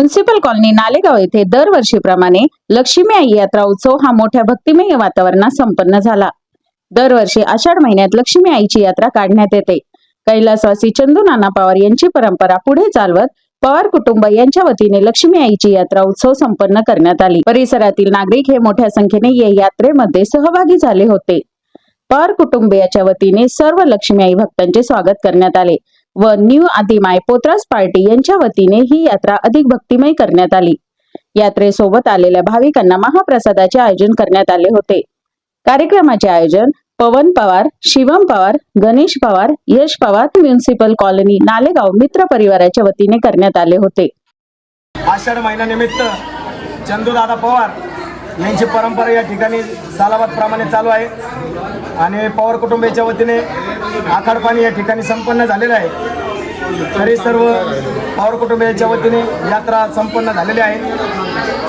Municipal colony Nalegaon येथे दरवर्षीप्रमाणे लक्ष्मी आई यात्रा उत्सव हा मोठ्या भक्तिमय वातावरणात संपन्न झाला. दरवर्षी आषाढ महिन्यात लक्ष्मी आईची यात्रा काढण्यात येते. कैलासवासी चंदू नाना पवार यांची परंपरा पुढे चालवत पवार कुटुंब यांच्या वतीने लक्ष्मी आईची यात्रा उत्सव संपन्न करण्यात आली. परिसरातील नागरिक हे मोठ्या संख्येने या यात्रेमध्ये सहभागी झाले होते. पवार कुटुंबियाच्या वतीने सर्व लक्ष्मी आई भक्तांचे स्वागत करण्यात आले. व न्यू आदिमाय पोत्रास पार्टी यांच्या वतीने ही यात्रा अधिक भक्तिमय करण्यात आली. यात्रेसोबत आलेल्या भाविकांना महाप्रसादाचे आयोजन करण्यात आले होते. कार्यक्रमाचे आयोजन पवन पवार शिवम पवार गणेश पवार यश पवार म्युन्सिपल कॉलनी नालेगाव मित्र परिवाराच्या वतीने करण्यात आले होते. आषाढ महिन्यानिमित्त चंदूदादा पवार यांची परंपरा या ठिकाणी सालाबादप्रमाणे चालू आहे. आणि पवार कुटुंबाच्या वतीने आखाडपाणी या ठिकाणी संपन्न झालेलं आहे. तरी सर्व पवार कुटुंबियाच्या वतीने यात्रा संपन्न झालेली आहे.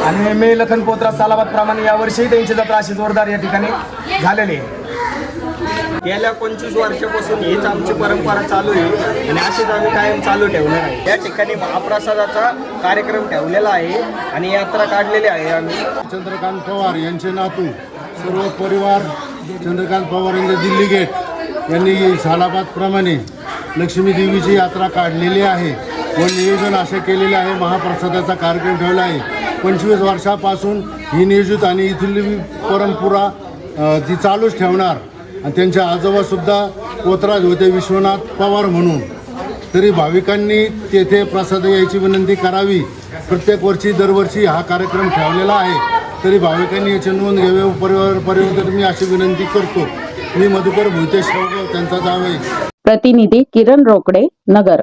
आणि मे लखन पोत्रा सालाबादप्रमाणे यावर्षी त्यांची जत्रा अशी जोरदार या ठिकाणी झालेली आहे. गेल्या पंचवीस वर्षापासून हीच आमची परंपरा चालू आहे. आणि अशीच आम्ही कायम चालू ठेवणार आहे. या ठिकाणी महाप्रसादाचा कार्यक्रम ठेवलेला आहे आणि यात्रा काढलेली आहे आम्ही. चंद्रकांत पवार यांचे नातू सर्व परिवार चंद्रकांत पवार यांचे दिल्ली गेट. यांनी सालाबादप्रमाणे लक्ष्मी देवीची यात्रा काढलेली आहे. व नियोजन असे केलेले आहे. महाप्रसादाचा कार्यक्रम ठेवला आहे. पंचवीस वर्षापासून ही नियोजित आणि इथली परंपरा ती चालूच ठेवणार. आणि त्यांचे आजोबासुद्धा पोतराज होते विश्वनाथ पवार म्हणून. तरी भाविकांनी तेथे प्रसाद यायची विनंती करावी. प्रत्येक वर्षी दरवर्षी हा कार्यक्रम ठेवलेला आहे. तरी भाविकांनी याची नोंद घ्यावी परिवार परिवर्तन मी अशी विनंती करतो. मी मधुकर भूतेश रावगाव त्यांचा प्रतिनिधी किरण रोकडे नगर.